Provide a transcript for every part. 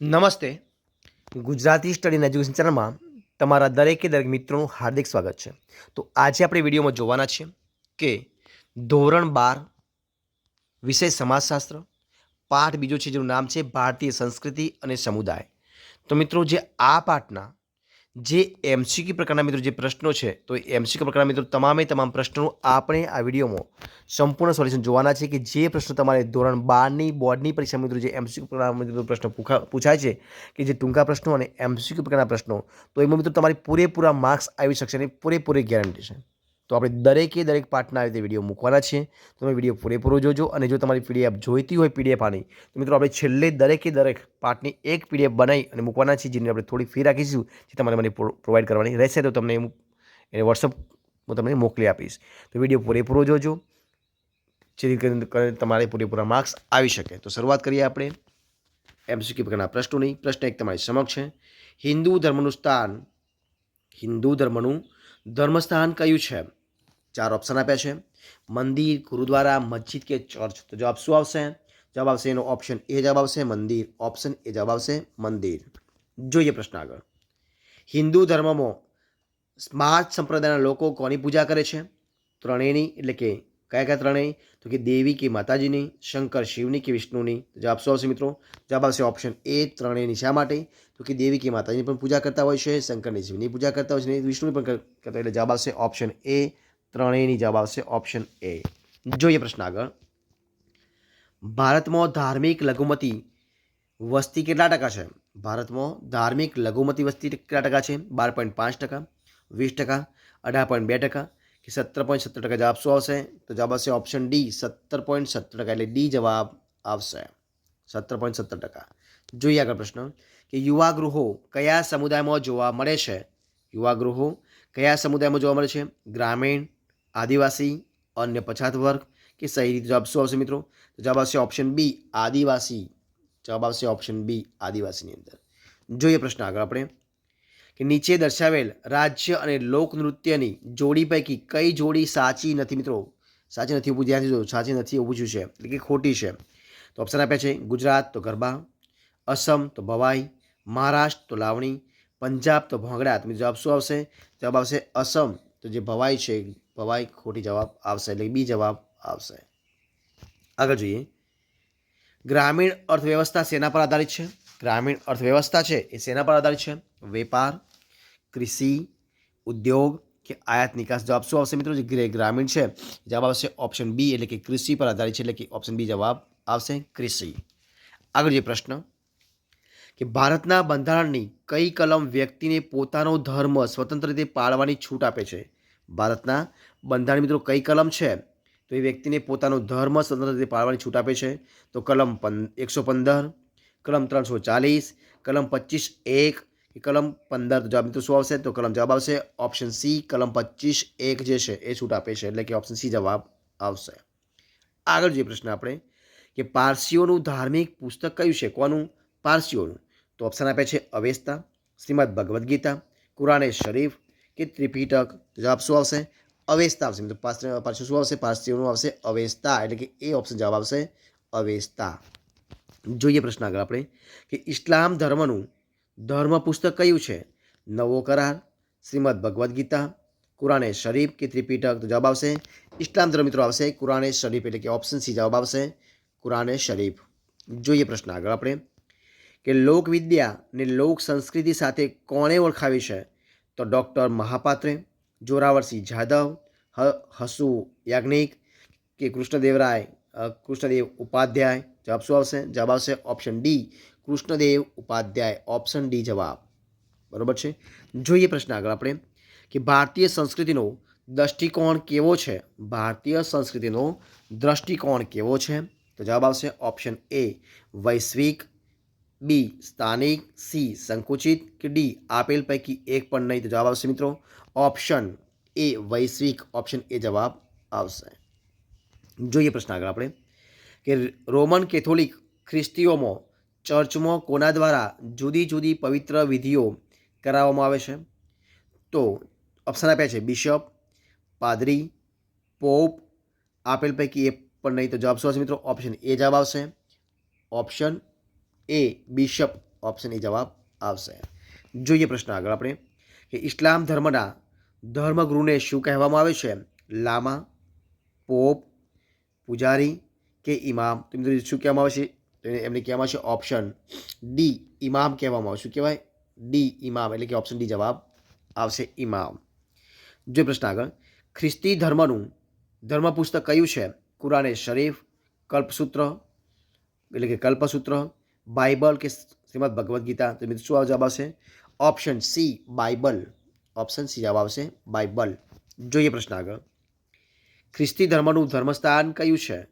નમસ્તે. Gujarati study education ચેનલમાં તમારા દરેકે દરેક મિત્રોનું હાર્દિક સ્વાગત છે. તો આજે આપણે વિડીયોમાં જોવાના છે કે ધોરણ બાર, વિષય સમાજશાસ્ત્ર, પાઠ બીજો છે જેનું નામ છે ભારતીય સંસ્કૃતિ અને સમુદાય. તો મિત્રો જે આ પાઠના જે એમસીક્યુ પ્રકારના મિત્રો જે પ્રશ્નો છે, તો એ એમસીક્યુ પ્રકારના મિત્રો તમામે તમામ પ્રશ્નો આપણે આ વિડીયોમાં સંપૂર્ણ સોલ્યુશન જોવાના છે કે જે પ્રશ્નો તમારે ધોરણ બારની બોર્ડની પરીક્ષા મિત્રો, જે એમસીક્યુ પ્રકારના મિત્રો પ્રશ્નો પૂછાય છે કે જે ટૂંકા પ્રશ્નો અને એમસીક્યુ પ્રકારના પ્રશ્નો, તો એમાં મિત્રો તમારી પૂરેપૂરા માર્ક્સ આવી શકશે અને પૂરેપૂરી ગેરંટી છે. તો આપણે દરેકે દરેક પાર્ટના આવી રીતે વીડિયો મૂકવાના છે. તમે વીડિયો પૂરેપૂરો જોજો અને જો તમારી પીડીએફ જોઈતી હોય પીડીએફ આની, તો મિત્રો આપણે છેલ્લે દરેકે દરેક પાર્ટની એક પીડીએફ બનાવી અને મૂકવાના છે, જેની આપણે થોડી ફી રાખીશું, જે તમારે મને પ્રોવાઈડ કરવાની રહેશે, તો તમને એને વોટ્સઅપ હું તમને મોકલી આપીશ. તો વીડિયો પૂરેપૂરો જોજો. જેથી તમારે પૂરેપૂરા માર્ક્સ આવી શકે. તો શરૂઆત કરીએ આપણે. એમસીક્યુ પ્રકારના પ્રશ્નોની પ્રશ્ન એક તમારી સમક્ષ છે. હિન્દુ ધર્મનું સ્થાન, હિન્દુ ધર્મનું ધર્મસ્થાન કયું છે? ચાર ઓપ્શન આપ્યા છે. મંદિર, ગુરુદ્વારા, મસ્જિદ કે ચર્ચ તો જવાબ શું આવશે? જવાબ આવશે એનો ઓપ્શન એ જવાબ આવશે મંદિર. ઓપ્શન એ જવાબ આવશે મંદિર. જોઈએ પ્રશ્ન આગળ. હિન્દુ ધર્મમાં સ્માર્ટ સંપ્રદાયના લોકો કોની પૂજા કરે છે? ત્રણેયની, એટલે કે કયા કયા ત્રણેય? તો કે દેવી કે માતાજીની, શંકર, શિવની કે વિષ્ણુની? જવાબ શું આવશે મિત્રો? જવાબ આવશે ઓપ્શન એ ત્રણેયની શા માટે? તો કે દેવી કે માતાજીની પણ પૂજા કરતા હોય છે, શંકરની શિવની પૂજા કરતા હોય છે વિષ્ણુની પણ કર- કરતા એટલે જવાબ આવશે ઓપ્શન એ ત્રણેયની જવાબ આવશે ઓપ્શન એ જોઈએ પ્રશ્ન આગળ. ભારતમાં ધાર્મિક લઘુમતી વસ્તી કેટલા ટકા છે? ભારતમાં ધાર્મિક લઘુમતી વસ્તી કેટલા ટકા છે? બાર પોઈન્ટ પાંચ ટકા, વીસ ટકા, અઢાર પોઈન્ટ બે ટકા કે સત્તર પોઈન્ટ સત્તર ટકા જવાબ શું આવશે તો જવાબ આવશે ઓપ્શન ડી સત્તર પોઈન્ટ સત્તર ટકા એટલે ડી જવાબ આવશે સત્તર પોઈન્ટ સત્તર ટકા જોઈએ આગળ પ્રશ્ન કે યુવા ગૃહો કયા સમુદાયમાં જોવા મળે છે યુવા ગૃહો કયા સમુદાયમાં જોવા મળે છે ગ્રામીણ આદિવાસી અન્ય પછાત વર્ગ કે શહેરી જવાબ શું આવશે મિત્રો તો જવાબ આવશે ઓપ્શન બી આદિવાસી જવાબ આવશે ઓપ્શન બી આદિવાસીની અંદર જોઈએ પ્રશ્ન આગળ આપણે કે નીચે દર્શાવેલ રાજ્ય અને લોકનૃત્યની જોડી પૈકી કઈ જોડી સાચી નથી મિત્રો? સાચી નથી ઊભું ધ્યાનથી જોયું? સાચી નથી ઊભું છે. એટલે કે ખોટી છે. તો ઓપ્શન આપ્યા છે ગુજરાત તો ગરબા, અસમ તો ભવાઈ, મહારાષ્ટ્ર તો લાવણી, પંજાબ તો ભોંગડા. તો જવાબ શું આવશે? જવાબ આવશે અસમ. તો જે ભવાઈ છે, ભવાઈ ખોટી જવાબ આવશે. એટલે બી જવાબ આવશે. આગળ જોઈએ. ગ્રામીણ અર્થવ્યવસ્થા શેના પર આધારિત છે. ગ્રામીણ અર્થવ્યવસ્થા છે એ શેના પર આધારિત છે. વેપાર કૃષિ, ઉદ્યોગ કે આયાત નિકાસ જવાબ શું આવશે મિત્રો? જે ગ્રે- ગ્રામીણ છે, જવાબ આવશે ઓપ્શન બી એટલે કે કૃષિ પર આધારિત છે એટલે કે ઓપ્શન બી જવાબ આવશે કૃષિ. આગળ જે પ્રશ્ન, કે ભારતના બંધારણની કઈ કલમ વ્યક્તિને પોતાનો ધર્મ સ્વતંત્ર રીતે પાળવાની છૂટ આપે છે? ભારતના બંધારણ મિત્રો કઈ કલમ છે? તો એ વ્યક્તિને પોતાનો ધર્મ સ્વતંત્ર રીતે પાળવાની છૂટ આપે છે. તો કલમ પંદ એકસો પંદર, કલમ ત્રણસો ચાલીસ, કલમ પચીસ એક કે કલમ પંદર જવાબ મિત્રો શું આવશે? તો કલમ જવાબ આવશે ઓપ્શન સી કલમ પચીસ, એક જે છે એ છૂટ આપે છે, એટલે કે ઓપ્શન સી જવાબ આવશે. આગળ જે પ્રશ્ન આપણે, કે પારસીઓનું ધાર્મિક પુસ્તક કયું છે? કોનું? પારસીઓનું. તો ઓપ્શન આપે છે અવેસ્તા, શ્રીમદ ભગવદ્ ગીતા, કુરાને શરીફ કે ત્રિપીટક? જવાબ શું આવશે? અવેસ્તા આવશે. મિત્રો, પારસી શું આવશે? પારસીઓનું આવશે અવેસ્તા, એટલે કે એ ઓપ્શન જવાબ આવશે અવેસ્તા. જોઈએ પ્રશ્ન આગળ આપણે, કે ઇસ્લામ ધર્મનું ધર્મ પુસ્તક કયું છે? નવો કરાર, શ્રીમદ ભગવદ્ ગીતા, કુરાને શરીફ કે ત્રિપીઠક તો જવાબ આવશે. ઇસ્લામ ધર્મ મિત્રો આવશે કુરાને શરીફ એટલે કે ઓપ્શન સી જવાબ આવશે. કુરાને શરીફ. જોઈએ પ્રશ્ન આગળ આપણે. કે લોકવિદ્યા ને લોક સંસ્કૃતિ સાથે કોણે ઓળખાવી છે? તો ડૉક્ટર મહાપાત્રે, જોરાવરસિંહ જાદવ હસુ યાજ્ઞિક કે કૃષ્ણદેવરાય કૃષ્ણદેવ ઉપાધ્યાય જવાબ શું આવશે? જવાબ આવશે option D Krishnadev Upadhyay option D જવાબ. બરાબર છે? જોઈએ પ્રશ્ન આગળ આપણે કે ભારતીય સંસ્કૃતિનો દ્રષ્ટિકોણ કેવો છે? ભારતીય સંસ્કૃતિનો દ્રષ્ટિકોણ કેવો છે? તો જવાબ આવશે ઓપ્શન એ વૈશ્વિક બી સ્થાનિક સી સંકુચિત કે ડી આપેલ પૈકી એક પણ નહીં? તો જવાબ આવશે મિત્રો ઓપ્શન એ વૈશ્વિક ઓપ્શન એ જવાબ આવશે. જોઈએ પ્રશ્ન આગળ આપણે, કે રોમન કેથોલિક ખ્રિસ્તીઓમાં, ચર્ચમાં કોના દ્વારા જુદી જુદી પવિત્ર વિધિઓ કરાવવામાં આવે છે? તો ઓપ્શન આપ્યા છે બિશપ પાદરી પોપ આપેલ પૈકી એ પણ નહીં તો જવાબ શું મિત્રો? ઓપ્શન એ જવાબ આવશે. Option A bishop option A જવાબ આવશે. જોઈએ પ્રશ્ન આગળ આપણે, કે ઇસ્લામ ધર્મના ધર્મગુરુને શું કહેવામાં આવે છે? લામા પોપ પૂજારી કે ઇમામ? તો મિત્રો શું કહેવામાં આવશે? તો એમને કહેવામાં આવશે ઓપ્શન ડી ઇમામ કહેવામાં આવશે. શું કહેવાય? ડી ઇમામ. એટલે કે ઓપ્શન ડી જવાબ આવશે ઇમામ. જો પ્રશ્ન આગળ. ખ્રિસ્તી ધર્મનું ધર્મ પુસ્તક કયું છે? કુરાને શરીફ, કલ્પસૂત્ર, એટલે કે કલ્પસૂત્ર, બાઇબલ કે શ્રીમદ ભગવદ્ ગીતા? તો મિત્રો શું જવાબ આવશે? Option C Bible. Option C જવાબ આવશે બાઇબલ. જોઈએ પ્રશ્ન આગળ. ખ્રિસ્તી ધર્મનું ધર્મસ્થાન કયું છે?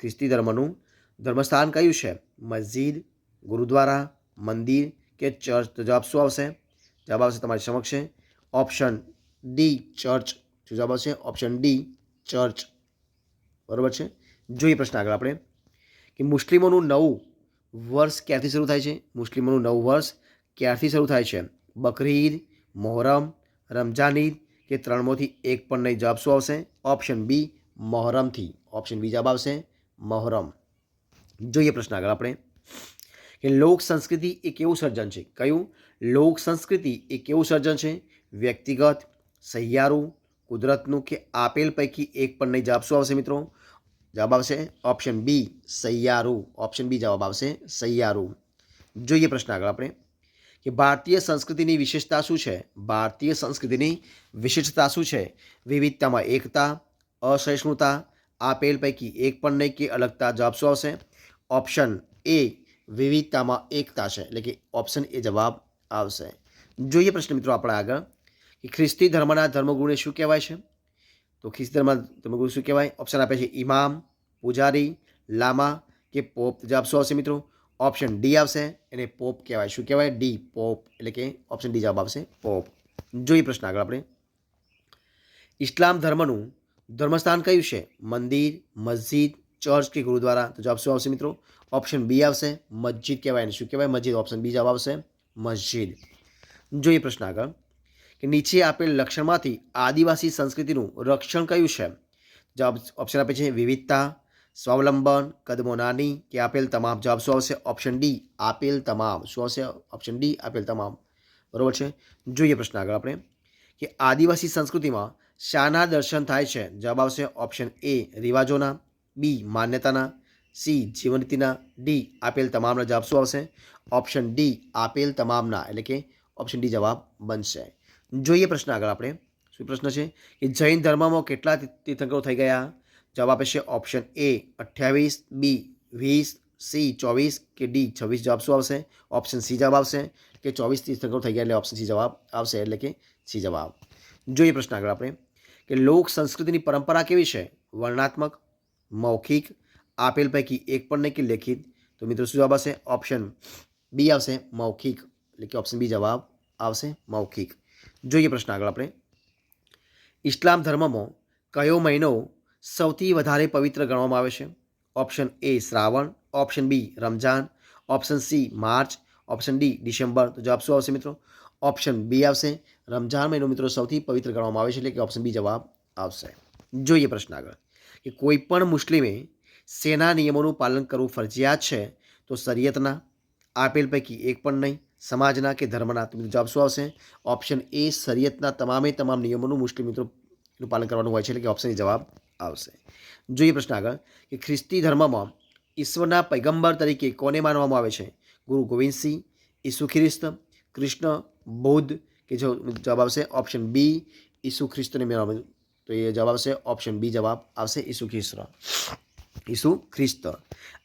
ખ્રિસ્તી ધર્મનું ધર્મસ્થાન કયું છે? મસ્જિદ, ગુરુદ્વારા, મંદિર કે ચર્ચ? તો જવાબ શું આવશે? જવાબ આવશે તમારી સમક્ષ છે ઓપ્શન ડી, ચર્ચ. શું જવાબ આવશે ઓપ્શન ડી, ચર્ચ. બરાબર છે? જોઈએ પ્રશ્ન આગળ આપણે. કે મુસ્લિમોનું નવું વર્ષ ક્યારથી શરૂ થાય છે? મુસ્લિમોનું નવું વર્ષ ક્યારથી શરૂ થાય છે? બકરી ઈદ મોહરમ રમજાન ઈદ કે ત્રણમાંથી એક પણ નહીં. જવાબ શું આવશે? Option B મોહરમથી. ઓપ્શન બી જવાબ આવશે મોહરમ. જોઈએ પ્રશ્ન આગળ આપણે. કે લોક સંસ્કૃતિ એ કેવું સર્જન છે? કયું? લોક સંસ્કૃતિ એ કેવું સર્જન છે? વ્યક્તિગત, સહિયારું, કુદરતનું કે આપેલ પૈકી એક પણ નહીં? જવાબ શું આવશે મિત્રો? જવાબ આવશે ઓપ્શન બી સહિયારું. ઓપ્શન બી જવાબ આવશે સહિયારું. જોઈએ પ્રશ્ન આગળ આપણે. કે ભારતીય સંસ્કૃતિની વિશેષતા શું છે? ભારતીય સંસ્કૃતિની વિશિષ્ટતા શું છે? વિવિધતામાં એકતા, અસહિષ્ણુતા, આપેલ પૈકી એક પણ નહીં કે અલગતા જવાબ શું આવશે. ઓપ્શન એ વિવિધતામાં એકતા છે, એટલે કે ઓપ્શન એ જવાબ આવશે. જોઈએ પ્રશ્ન મિત્રો આપણે આગળ, કે ખ્રિસ્તી ધર્મના ધર્મગુરુને શું કહેવાય છે? તો ખ્રિસ્તી ધર્મ ધર્મગુરુ શું કહેવાય? ઓપ્શન આપે છે ઇમામ પૂજારી, લામા કે પોપ જવાબ શું આવશે મિત્રો. ઓપ્શન ડી આવશે એને પોપ કહેવાય. શું કહેવાય? ડી પોપ એટલે કે ઓપ્શન ડી જવાબ આવશે પોપ જોઈએ પ્રશ્ન આગળ આપણે. ઇસ્લામ ધર્મનું ધર્મસ્થાન કયું છે? મંદિર, મસ્જિદ, ચર્ચ કે ગુરુદ્વારા? તો જવાબ શું આવશે મિત્રો? ઓપ્શન બી આવશે. મસ્જિદ કહેવાય. શું કહેવાય? મસ્જિદ. ઓપ્શન બી જવાબ આવશે મસ્જિદ. જોઈએ પ્રશ્ન આગળ. કે નીચે આપેલ લક્ષણમાંથી આદિવાસી સંસ્કૃતિનું રક્ષણ કયું છે? જવાબ ઓપ્શન આપે છે વિવિધતા સ્વાવલંબન, કદમો નાની, કે આપેલ તમામ જવાબ શું આવશે? ઓપ્શન ડી આપેલ તમામ. શું આવશે? ઓપ્શન ડી આપેલ તમામ. બરાબર છે? જોઈએ પ્રશ્ન આગળ આપણે. કે આદિવાસી સંસ્કૃતિમાં શાના દર્શન થાય છે? જવાબ આવશે ઓપ્શન એ રિવાજોના. બી માન્યતાના. સી જીવનરીતિના. ડી આપેલ તમામના જવાબ શું આવશે? ઓપ્શન ડી આપેલ તમામના. એટલે કે ઓપ્શન ડી જવાબ બનશે. જોઈએ પ્રશ્ન આગળ આપણે. શું પ્રશ્ન છે? કે જૈન ધર્મમાં કેટલા તીર્થંકરો થઈ ગયા? જવાબ આપે છે ઓપ્શન એ અઠ્યાવીસ બી વીસ સી ચોવીસ કે ડી છવ્વીસ જવાબ શું આવશે? ઓપ્શન સી જવાબ આવશે કે ચોવીસ તીર્થંકરો થઈ ગયા એટલે ઓપ્શન સી જવાબ આવશે એટલે કે સી જવાબ. જોઈએ પ્રશ્ન આગળ આપણે કે લોક સંસ્કૃતિની પરંપરા કેવી છે? વર્ણાત્મક, મૌખિક, આપેલ પૈકી એક પણ નહીં કે લેખિત? તો મિત્રો શું જવાબ આવશે? ઓપ્શન બી આવશે, મૌખિક. એટલે કે ઓપ્શન બી જવાબ આવશે, મૌખિક. જોઈએ પ્રશ્ન આગળ આપણે. ઇસ્લામ ધર્મમાં કયો મહિનો સૌથી વધારે પવિત્ર ગણવામાં આવે છે. Option A Shravan, option B Ramzan option C March, option D December. તો જવાબ શું આવશે મિત્રો? ઓપ્શન બી આવશે. રમજાન મહિનો મિત્રો સૌથી પવિત્ર ગણવામાં આવે છે એટલે કે ઓપ્શન બી જવાબ આવશે. જોઈએ પ્રશ્ન આગળ. કે કોઈ પણ મુસ્લિમે સેના નિયમોનું પાલન કરવું ફરજિયાત છે તો શરિયતના, આપેલ પૈકી એક પણ નહીં, સમાજના કે ધર્મના? તો જવાબ શું આવશે? ઓપ્શન એ શરિયતના તમામે તમામ નિયમોનું મુસ્લિમ મિત્રો પાલન કરવાનું હોય છે એટલે કે ઓપ્શન એ જવાબ આવશે. જોઈએ પ્રશ્ન આગળ, કે ખ્રિસ્તી ધર્મમાં ઈશ્વરના પૈગંબર તરીકે કોને માનવામાં આવે છે? ગુરુ ગોવિંદસિંહ ઈસુ ખ્રિસ્ત, કૃષ્ણ, બૌદ્ધ, કે જો જવાબ આવશે ઓપ્શન બી, ઈસુ ખ્રિસ્તને મેળવવા તો એ જવાબ આવશે ઓપ્શન બી, જવાબ આવશે ઈસુ ખ્રિસ્ત. ઈસુ ખ્રિસ્ત.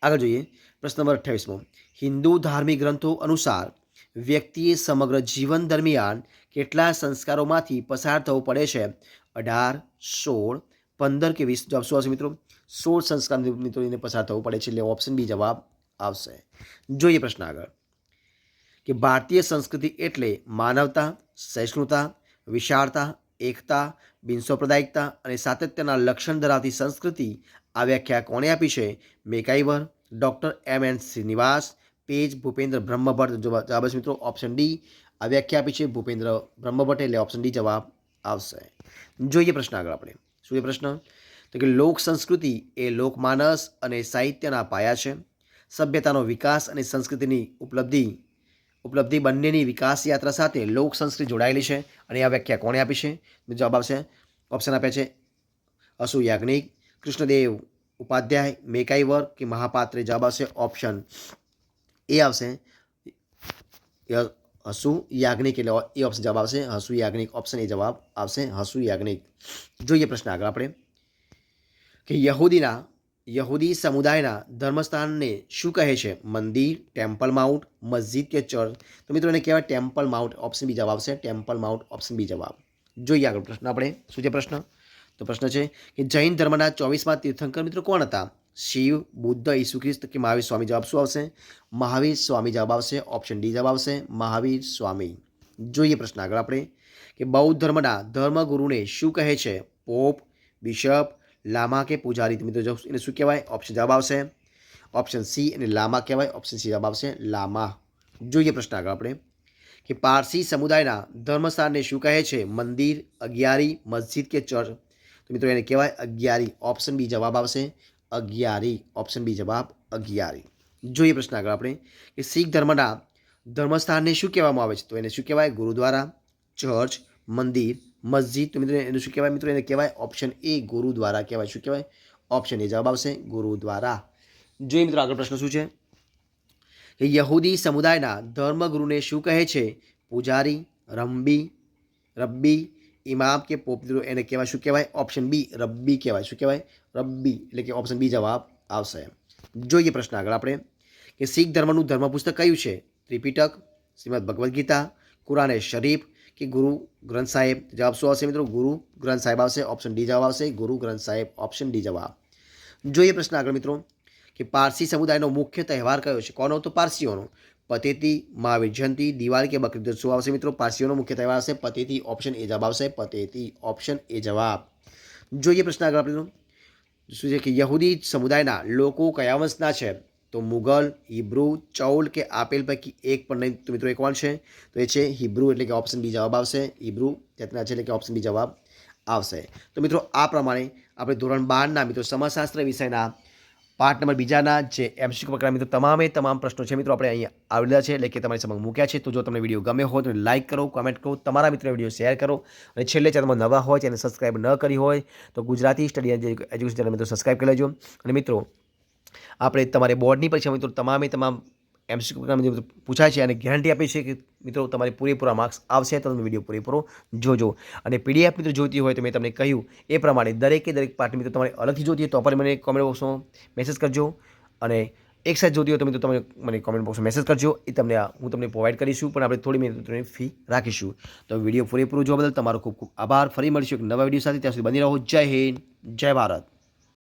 આગળ જોઈએ, પ્રશ્ન નંબર અઠ્યાવીસમો. હિન્દુ ધાર્મિક ગ્રંથો અનુસાર વ્યક્તિએ સમગ્ર જીવન દરમિયાન કેટલા સંસ્કારોમાંથી પસાર થવું પડે છે? અઢાર, સોળ પંદર કે વીસ જવાબ. શું આવશે મિત્રો? સોળ સંસ્કાર મિત્રો એને પસાર થવું પડે છે એટલે ઓપ્શન બી જવાબ આવશે. જોઈએ પ્રશ્ન આગળ. કે ભારતીય સંસ્કૃતિ એટલે માનવતા, સહિષ્ણુતા, વિશાળતા, એકતા, બિનસંપ્રદાયિકતા અને સાતત્યના લક્ષણ ધરાવતી સંસ્કૃતિ. આ વ્યાખ્યા કોણે આપી છે? MacIver doctor M N Srinivas, page Bhupendra Brahmbhatt. જવાબ છે મિત્રો ઓપ્શન ડી આ વ્યાખ્યા આપી છે ભૂપેન્દ્ર બ્રહ્મભટ્ટ એટલે ઓપ્શન ડી જવાબ આવશે. જોઈએ પ્રશ્ન આગળ આપણે. શું છે પ્રશ્ન? તો કે લોક સંસ્કૃતિ એ લોકમાનસ અને સાહિત્યના પાયા છે. સભ્યતાનો વિકાસ અને સંસ્કૃતિની ઉપલબ્ધિ ઉપલબ્ધિ બંનેની વિકાસ યાત્રા સાથે લોક સંસ્કૃતિ જોડાયેલી છે. અને આ વ્યાખ્યા કોણે આપી છે? જવાબ આવશે. ઓપ્શન આપ્યા છે અસુ યાજ્ઞિક, કૃષ્ણદેવ ઉપાધ્યાય મેકાઈવર કે મહાપાત્રે? જવાબ આવશે ઓપ્શન એ આવશે. હસુ યાજ્ઞિક એટલે એ ઓપ્શન જવાબ આવશે હસુ યાજ્ઞિક ઓપ્શન એ જવાબ આવશે હસુ યાજ્ઞિક જોઈએ પ્રશ્ન આગળ આપણે કે યહૂદીના યહૂદી સમુદાયના ધર્મસ્થાનને શું કહે છે મંદિર ટેમ્પલ માઉન્ટ મસ્જિદ કે ચર્ચ તો મિત્રો એને કહેવાય ટેમ્પલ માઉન્ટ ઓપ્શન બી જવાબ આવશે ટેમ્પલ માઉન્ટ ઓપ્શન બી જવાબ જોઈએ આગળ પ્રશ્ન આપણે શું છે પ્રશ્ન તો પ્રશ્ન છે કે જૈન ધર્મના ચોવીસમાં તીર્થંકર મિત્રો કોણ હતા શિવ, બુદ્ધ ઈસુ ખ્રિસ્ત કે મહાવીર સ્વામી જવાબ શું આવશે? મહાવીર સ્વામી જવાબ આવશે ઓપ્શન ડી જવાબ આવશે, મહાવીર સ્વામી. જોઈએ પ્રશ્ન આગળ આપણે, કે બૌદ્ધ ધર્મના ધર્મગુરુને શું કહે છે? પોપ બિશપ લામા કે પૂજારી? મિત્રો એને શું કહેવાય? ઓપ્શન જવાબ આવશે. ઓપ્શન સી અને લામા કહેવાય. ઓપ્શન સી જવાબ આવશે, લામા. જોઈએ પ્રશ્ન આગળ આપણે, કે પારસી સમુદાયના ધર્મસ્થાનને શું કહે છે? મંદિર, અગિયારી, મસ્જિદ કે ચર્ચ? તો મિત્રો એને કહેવાય અગિયારી. ઓપ્શન બી જવાબ આવશે. અગિયારી. ઓપ્શન બી જવાબ અગિયારી. જોઈએ પ્રશ્ન આગળ આપણે કે શીખ ધર્મના ધર્મસ્થાનને શું કહેવામાં આવે છે? તો એને શું કહેવાય? ગુરુદ્વારા, ચર્ચ, મંદિર, મસ્જિદ. તો મિત્રો એનું શું કહેવાય? મિત્રો એને કહેવાય ઓપ્શન એ ગુરુદ્વારા કહેવાય. શું કહેવાય? ઓપ્શન એ જવાબ આવશે ગુરુદ્વારા. જોઈએ મિત્રો આગળ પ્રશ્ન શું છે? કે યહૂદી સમુદાયના ધર્મગુરુને શું કહે છે? પૂજારી, રંબી, રબ્બી ઇમામ કે પોપ મિત્રો એને કહેવાય શું કહેવાય ઓપ્શન બી રબ્બી કહેવાય શું કહેવાય રબ્બી એટલે કે ઓપ્શન બી જવાબ આવશે જોઈએ પ્રશ્ન આગળ આપણે, કે શીખ ધર્મનું ધર્મપુસ્તક કયું છે? ત્રિપિટક, શ્રીમદ ભગવદ્ ગીતા, કુરાને શરીફ, કે ગુરુ ગ્રંથ સાહેબ? જવાબ શું આવશે મિત્રો? ગુરુ ગ્રંથ સાહેબ આવશે ઓપ્શન ડી જવાબ આવશે, ગુરુ ગ્રંથ સાહેબ ઓપ્શન ડી જવાબ. જોઈએ પ્રશ્ન આગળ મિત્રો. કે પારસી સમુદાયનો મુખ્ય તહેવાર કયો છે? કોનો તો પારસીઓનો? પતેતી, મહાવીર જયંતિ, દિવાળી કે બકરી શું આવશે મિત્રો. પારસીઓનો મુખ્ય તહેવાર હશે પતેતી. ઓપ્શન એ જવાબ આવશે પતેતી. ઓપ્શન એ જવાબ. જોઈએ પ્રશ્ન આગળ આપણે શું છે કે યહૂદી સમુદાયના લોકો કયા વંશના છે? તો મુગલ હિબ્રુ, ચૌલ કે આપેલ પૈકી એક પણ નહીં. તો મિત્રો એ કોણ છે. તો એ છે હિબ્રુ એટલે કે ઓપ્શન બી જવાબ આવશે. હિબ્રુ ચેતના છે એટલે કે ઓપ્શન બી જવાબ આવશે. તો મિત્રો આ પ્રમાણે આપણે ધોરણ બારના મિત્રો સમાજશાસ્ત્ર વિષયના પાઠ નંબર બીજાના જે એમસીક્યુ પ્રકાર મિત્રો તમામે તમામ પ્રશ્નો છે મિત્રો આપણે અહીંયા આવેલા છે. એટલે કે તમારી સમક્ષ મૂક્યા છે. તો જો તમને વીડિયો ગમે હોય તો લાઇક કરો કોમેન્ટ કરો, તમારા મિત્રો વીડિયો શેર કરો. અને છેલ્લે ચેનલમાં નવા હોય ચેનલ સબસ્ક્રાઇબ ન કરી હોય તો ગુજરાતી સ્ટડી એજ્યુકેશન ચેનલ મિત્રો સબસ્ક્રાઇબ કરી લેજો. અને મિત્રો, આપણે તમારે બોર્ડની પરીક્ષા મિત્રો તમામે તમામ એમસીક્યુ પ્રકારના મિત્રો પૂછાય છે અને ગેરંટી આપી છે કે મિત્રો, તમારે પૂરેપૂરા માર્ક્સ આવશે તો તમે વીડિયો પૂરેપૂરો જોજો. અને પીડીએફ મિત્રો જોઈતી હોય તો મેં તમને કહ્યું એ પ્રમાણે દરેકે દરેક પાર્ટ મિત્રો તમારે અલગથી જોતી હોય તો પણ મને કોમેન્ટ બોક્સમાં મેસેજ કરજો. અને એક સાથે જોતી હોય તો મિત્રો તમે મને કોમેન્ટ બોક્સમાં મેસેજ કરજો. એ તમને હું તમને પ્રોવાઈડ કરીશું, પણ આપણે થોડી મિનિટની ફી રાખીશું. તો વીડિયો પૂરેપૂરો જોવા બદલ તમારો ખૂબ ખૂબ આભાર. ફરી મળીશું એક નવા વીડિયો સાથે. ત્યાં સુધી બની રહો. જય હિન્દ, જય ભારત.